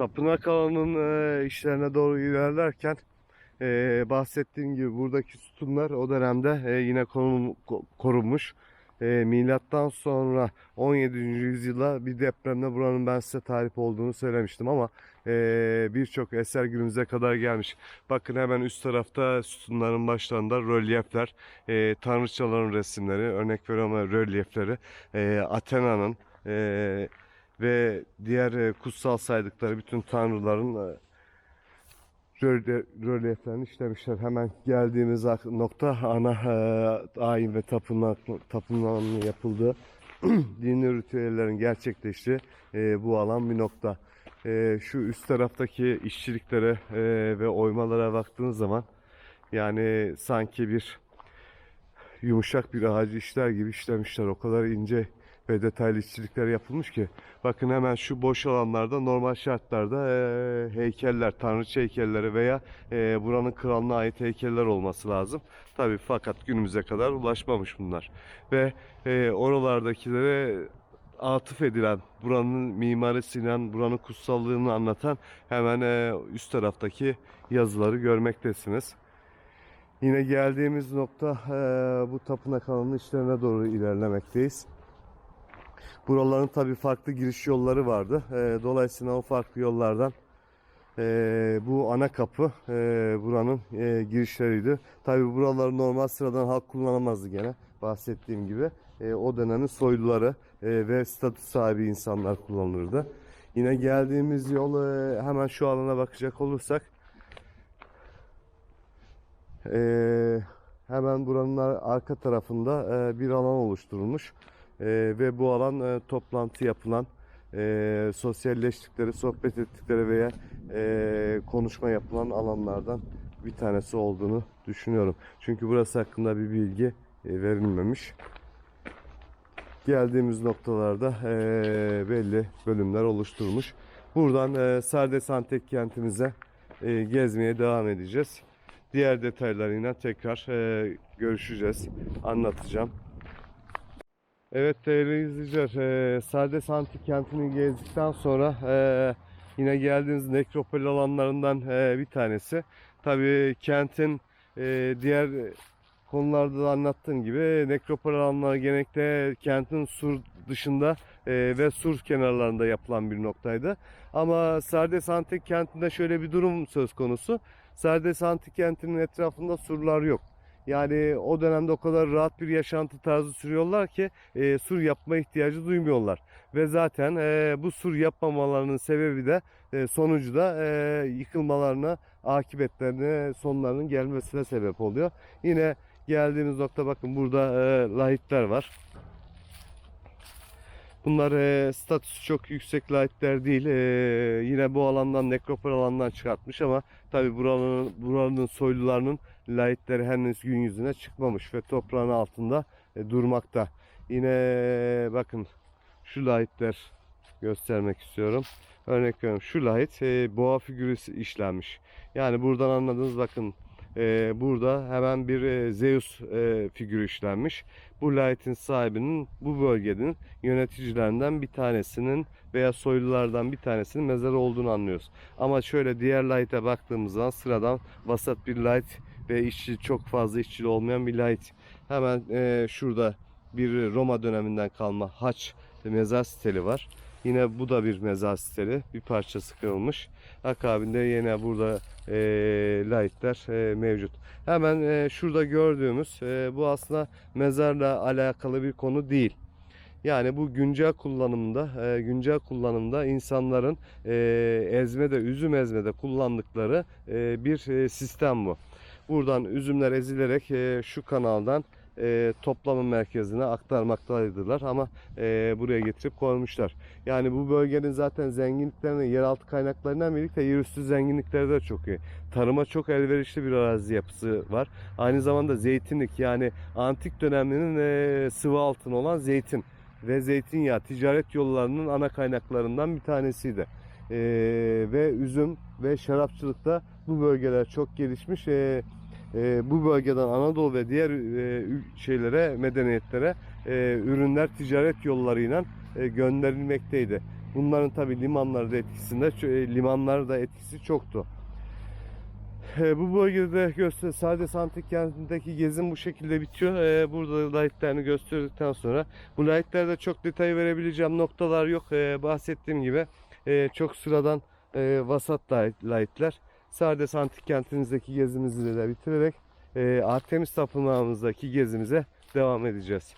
Tapınak alanının e, işlerine doğru ilerlerken e, bahsettiğim gibi buradaki sütunlar o dönemde e, yine korun- ko- korunmuş. E, milattan sonra 17. yüzyılda bir depremde buranın ben size tarif olduğunu söylemiştim ama e, birçok eser günümüze kadar gelmiş. Bakın hemen üst tarafta sütunların başlarında rölyefler, e, tanrıçaların resimleri, örnek veriyorum rölyefleri, e, Athena'nın e, ve diğer e, kutsal saydıkları bütün tanrıların e, rölye- rölyeflerini işlemişler. Hemen geldiğimiz nokta ana e, ayin ve tapınak tapınağının yapıldığı dini ritüellerin gerçekleştiği bu alan bir nokta. Şu üst taraftaki işçiliklere ve oymalara baktığınız zaman yani sanki bir yumuşak bir ağacı işler gibi işlemişler. O kadar ince ve detaylı işçilikler yapılmış ki. Bakın hemen şu boş alanlarda normal şartlarda e, heykeller, tanrıça heykelleri veya e, buranın kralına ait heykeller olması lazım. Tabi fakat günümüze kadar ulaşmamış bunlar. Ve e, oralardakilere atıf edilen, buranın mimarisiyle, buranın kutsallığını anlatan hemen e, üst taraftaki yazıları görmektesiniz. Yine geldiğimiz nokta e, bu tapınak alanının işlerine doğru ilerlemekteyiz. Buraların tabi farklı giriş yolları vardı. E, dolayısıyla o farklı yollardan e, bu ana kapı e, buranın e, girişleriydi. Tabi buraları normal sıradan halk kullanamazdı gene bahsettiğim gibi. E, o dönemin soyluları e, ve statü sahibi insanlar kullanırdı. Yine geldiğimiz yol e, hemen şu alana bakacak olursak ee, hemen buranın ar- arka tarafında e, bir alan oluşturulmuş Ee, ve bu alan e, toplantı yapılan, e, sosyalleştikleri, sohbet ettikleri veya e, konuşma yapılan alanlardan bir tanesi olduğunu düşünüyorum. Çünkü burası hakkında bir bilgi e, verilmemiş. Geldiğimiz noktalarda e, belli bölümler oluşturmuş. Buradan e, Sardes Antek kentimize e, gezmeye devam edeceğiz. Diğer detaylarıyla tekrar e, görüşeceğiz. Anlatacağım. Evet değerli izleyiciler, e, Sardes Antik kentini gezdikten sonra e, yine geldiğiniz nekropol alanlarından e, bir tanesi. Tabii kentin e, diğer konularda da anlattığım gibi nekropol alanları genellikle kentin sur dışında e, ve sur kenarlarında yapılan bir noktaydı. Ama Sardes Antik kentinde şöyle bir durum söz konusu. Sardes Antik kentinin etrafında surlar yok. Yani o dönemde o kadar rahat bir yaşantı tarzı sürüyorlar ki e, sur yapma ihtiyacı duymuyorlar. Ve zaten e, bu sur yapmamalarının sebebi de e, sonucu da e, yıkılmalarına, akıbetlerine, sonlarının gelmesine sebep oluyor. Yine geldiğimiz nokta bakın burada e, lahitler var. Bunlar e, statüsü çok yüksek lahitler değil. E, yine bu alandan nekropol alandan çıkartmış ama tabi buranın, buranın soylularının lahitleri henüz gün yüzüne çıkmamış ve toprağın altında e, durmakta. Yine bakın şu lahitler göstermek istiyorum. Örnek veriyorum şu lahit e, boğa figürü işlenmiş. Yani buradan anladığınız bakın e, burada hemen bir e, Zeus e, figürü işlenmiş. Bu lahitin sahibinin bu bölgenin yöneticilerinden bir tanesinin veya soylulardan bir tanesinin mezarı olduğunu anlıyoruz. Ama şöyle diğer lahite baktığımız zaman sıradan vasat bir lahit ve işçi çok fazla işçili olmayan bir lahit. Hemen e, şurada bir Roma döneminden kalma haç mezar steli var. Yine bu da bir mezar steli. Bir parçası kırılmış. Akabinde yine burada e, lahitler e, mevcut. Hemen e, şurada gördüğümüz e, bu aslında mezarla alakalı bir konu değil. Yani bu güncel kullanımda, e, güncel kullanımda insanların e, ezmede, üzüm ezmede kullandıkları e, bir e, sistem bu. Buradan üzümler ezilerek e, şu kanaldan e, toplama merkezine aktarmaktaydılar ama e, buraya getirip koymuşlar. Yani bu bölgenin zaten zenginliklerine, yeraltı kaynaklarından birlikte yerüstü zenginlikleri de çok iyi. Tarıma çok elverişli bir arazi yapısı var. Aynı zamanda zeytinlik yani antik döneminin e, sıvı altın olan zeytin ve zeytinyağı ticaret yollarının ana kaynaklarından bir tanesiydi. E, ve üzüm ve şarapçılıkta bu bölgeler çok gelişmiş. E, e, bu bölgeden Anadolu ve diğer e, şeylere, medeniyetlere e, ürünler ticaret yollarıyla e, gönderilmekteydi. bunların tabi limanları da etkisinde ç- limanlar da etkisi çoktu. E, bu bölgede göster Sardes Antik Kenti'ndeki gezim bu şekilde bitiyor. E, burada lightlerini gösterdikten sonra bu lightlerde çok detay verebileceğim noktalar yok. E, bahsettiğim gibi e, çok sıradan e, vasat lightler. Sardes Antik Kenti'mizdeki gezimizi de bitirerek e, Artemis Tapınağımızdaki gezimize devam edeceğiz.